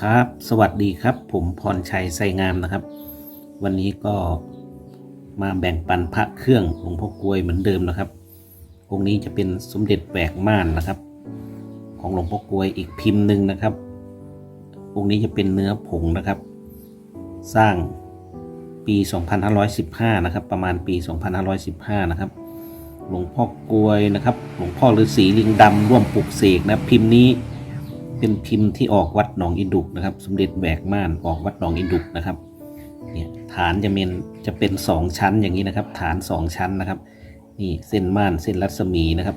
ครับ สวัสดีครับ ผมพรชัยไซงามนะครับ วันนี้ก็มาแบ่งปันพระเครื่องหลวงพ่อกลวยเหมือนเดิมนะครับ องค์นี้จะเป็นสมเด็จแหวกม่านนะครับ ของหลวงพ่อกลวยอีกพิมพ์หนึ่งนะครับ องค์นี้จะเป็นเนื้อผงนะครับ สร้างปี 2515 นะครับ ประมาณปี 2515 นะครับ หลวงพ่อกลวยนะครับ หลวงพ่อฤาษีลิงดำร่วมปลุกเสกนะพิมพ์นี้ เป็นพิมพ์ที่ออกวัดหนองอินดุกนะครับ สมเด็จแหวกม่านออกวัดหนองอินดุกนะครับเนี่ยฐานจะเป็นจะเป็นสองชั้นอย่างนี้นะครับ ฐานสองชั้นนะครับนี่เส้นม่านเส้นรัศมีนะครับ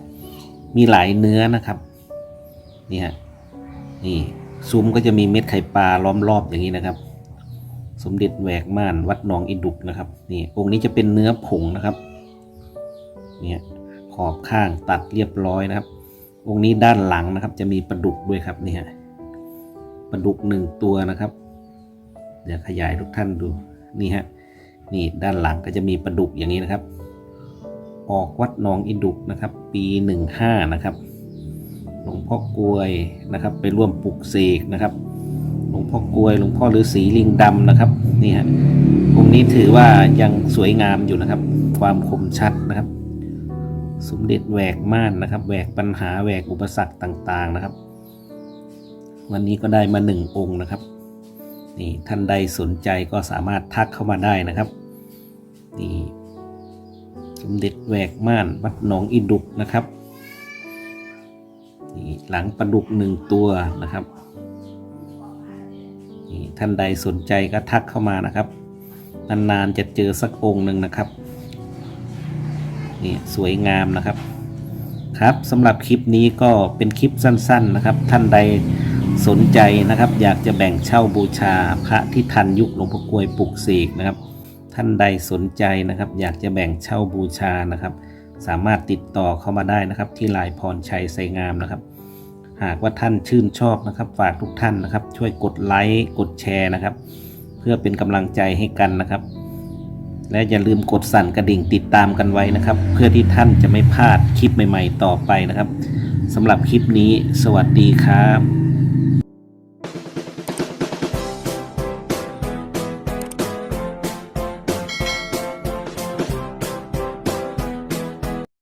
มีหลายเนื้อนะครับนี่ฮะนี่ซุ้มก็จะมีเม็ดไข่ปลาล้อมรอบอย่างนี้นะครับ สมเด็จแหวกม่านวัดหนองอินดุกนะครับนี่องค์นี้จะเป็นเนื้อผงนะครับเนี่ยขอบข้างตัดเรียบร้อยนะครับ องค์นี้ด้านหลังนะครับ จะมีปลาดุกด้วยครับนี่ฮะปลาดุกหนึ่งตัวนะครับเดี๋ยวขยายทุกท่านดูนี่ฮะนี่ด้านหลังก็จะมีปลาดุกอย่างนี้นะครับ ออกวัดหนองอินดุกนะครับ ปีหนึ่งห้านะครับหลวงพ่อกลวยนะครับ ไปร่วมปลุกเสกนะครับหลวงพ่อกลวยหลวงพ่อฤาษีลิงดำนะครับนี่ฮะองค์นี้ถือว่ายังสวยงามอยู่นะครับ ความคมชัดนะครับ สมเด็จแหวกม่านนะครับแหวกปัญหาแหวกอุปสรรคต่างๆนะครับ วันนี้ก็ได้มาหนึ่งองค์นะครับนี่ท่านใดสนใจก็สามารถทักเข้ามาได้นะครับนี่สมเด็จแหวกม่านวัดหนองอิดุกนะครับนี่หลังปลาดุกหนึ่งตัวนะครับนี่ท่านใดสนใจก็ทักเข้ามานะครับนานๆจะเจอสักองค์หนึ่งนะครับ นี่สวยงามนะครับ ครับสำหรับคลิปนี้ก็เป็นคลิปสั้นๆนะครับ ท่านใดสนใจนะครับ อยากจะแบ่งเช่าบูชาพระที่ทันยุคหลวงพ่อกลวยปลุกเสกนะครับ ท่านใดสนใจนะครับ อยากจะแบ่งเช่าบูชานะครับ สามารถติดต่อเข้ามาได้นะครับ ที่ลายพรชัยไซงามนะครับ หากว่าท่านชื่นชอบนะครับ ฝากทุกท่านนะครับ ช่วยกดไลค์กดแชร์นะครับ เพื่อเป็นกำลังใจให้กันนะครับ และอย่าลืมกดสั่นกระดิ่งติดตามกันไว้นะครับ เพื่อที่ท่านจะไม่พลาดคลิปใหม่ ๆ ต่อไปนะครับสำหรับคลิปนี้ สวัสดีครับ